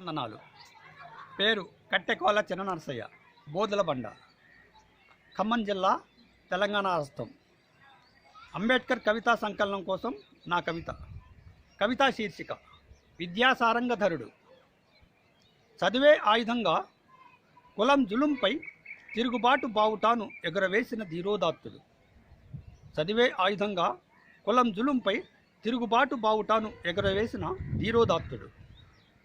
వందనాలు. పేరు కట్టెకోల చిన్న నరసయ్య బోధుల బండ. ఖమ్మం జిల్లా తెలంగాణ రాష్ట్రం. అంబేద్కర్ కవితా సంకలనం కోసం నా కవిత. కవితా శీర్షిక విద్యాసారంగధరుడు చదివే ఆయుధంగా కులం జులుంపై తిరుగుబాటు బావుటాను ఎగురవేసిన ధీరోదాత్తుడు చదివే ఆయుధంగా కులం జులుంపై తిరుగుబాటు బావుటాను ఎగురవేసిన ధీరోదాత్తుడు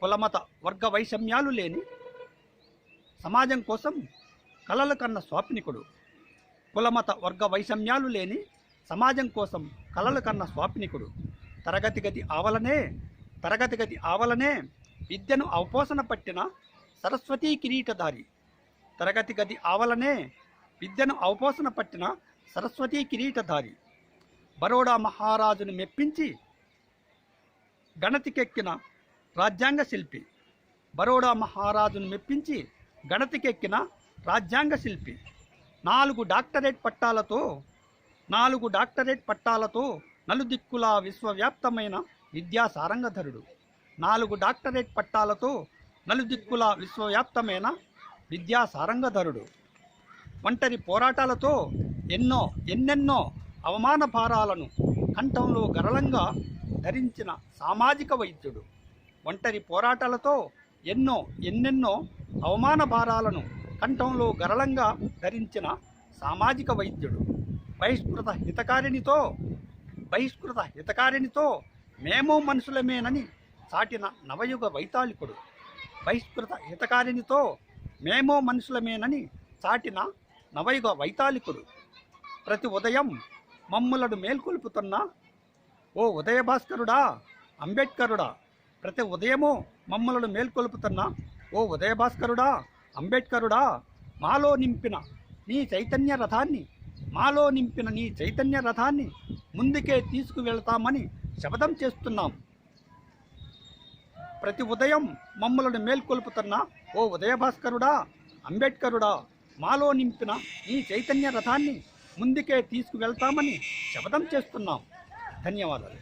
కులమత వర్గ వైషమ్యాలు లేని సమాజం కోసం కలలు కన్న స్వాప్నికుడు. కులమత వర్గ వైషమ్యాలు లేని సమాజం కోసం కలలు కన్న స్వాప్నికుడు. తరగతి గది ఆవలనే తరగతి గది ఆవలనే విద్యను అవపోసన పట్టిన సరస్వతీ కిరీటధారి. తరగతి గది ఆవలనే విద్యను అవపోసన పట్టిన సరస్వతీ కిరీటధారి. బరోడా మహారాజును మెప్పించి గణతికెక్కిన రాజ్యాంగ శిల్పి. బరోడా మహారాజును మెప్పించి గణతికెక్కిన రాజ్యాంగ శిల్పి. నాలుగు డాక్టరేట్ పట్టాలతో నాలుగు డాక్టరేట్ పట్టాలతో నలుదిక్కులా విశ్వవ్యాప్తమైన విద్యా సారంగధరుడు. నాలుగు డాక్టరేట్ పట్టాలతో నలుదిక్కులా విశ్వవ్యాప్తమైన విద్యా సారంగధరుడు. ఒంటరి పోరాటాలతో ఎన్నో ఎన్నెన్నో అవమాన భారాలను కంఠంలో గరళంగా ధరించిన సామాజిక వైద్యుడు. ఒంటరి పోరాటాలతో ఎన్నో ఎన్నెన్నో అవమాన భారాలను కంఠంలో గరళంగా ధరించిన సామాజిక వైద్యుడు బహిష్కృత హితకారిణితో బహిష్కృత హితకారిణితో మేము మనుషులమేనని చాటిన నవయుగ వైతాళికుడు బహిష్కృత హితకారిణితో మేము మనుషులమేనని చాటిన నవయుగ వైతాళికుడు. ప్రతి ఉదయం మమ్ములను మేల్కొల్పుతున్న ఓ ఉదయభాస్కరుడా అంబేద్కరుడా ప్రతి ఉదయము మమ్మలను మేల్కొల్పుతున్న ఓ ఉదయభాస్కరుడా అంబేద్కరుడా మాలో నింపిన నీ చైతన్య రథాన్ని మాలో నింపిన నీ చైతన్య రథాన్ని ముందుకే తీసుకువెళ్తామని శపథం చేస్తున్నాం. ప్రతి ఉదయం మమ్మలను మేల్కొల్పుతున్న ఓ ఉదయభాస్కరుడా అంబేద్కరుడా మాలో నింపిన ఈ చైతన్య రథాన్ని ముందుకే తీసుకువెళ్తామని శపథం చేస్తున్నాం. ధన్యవాదాలు.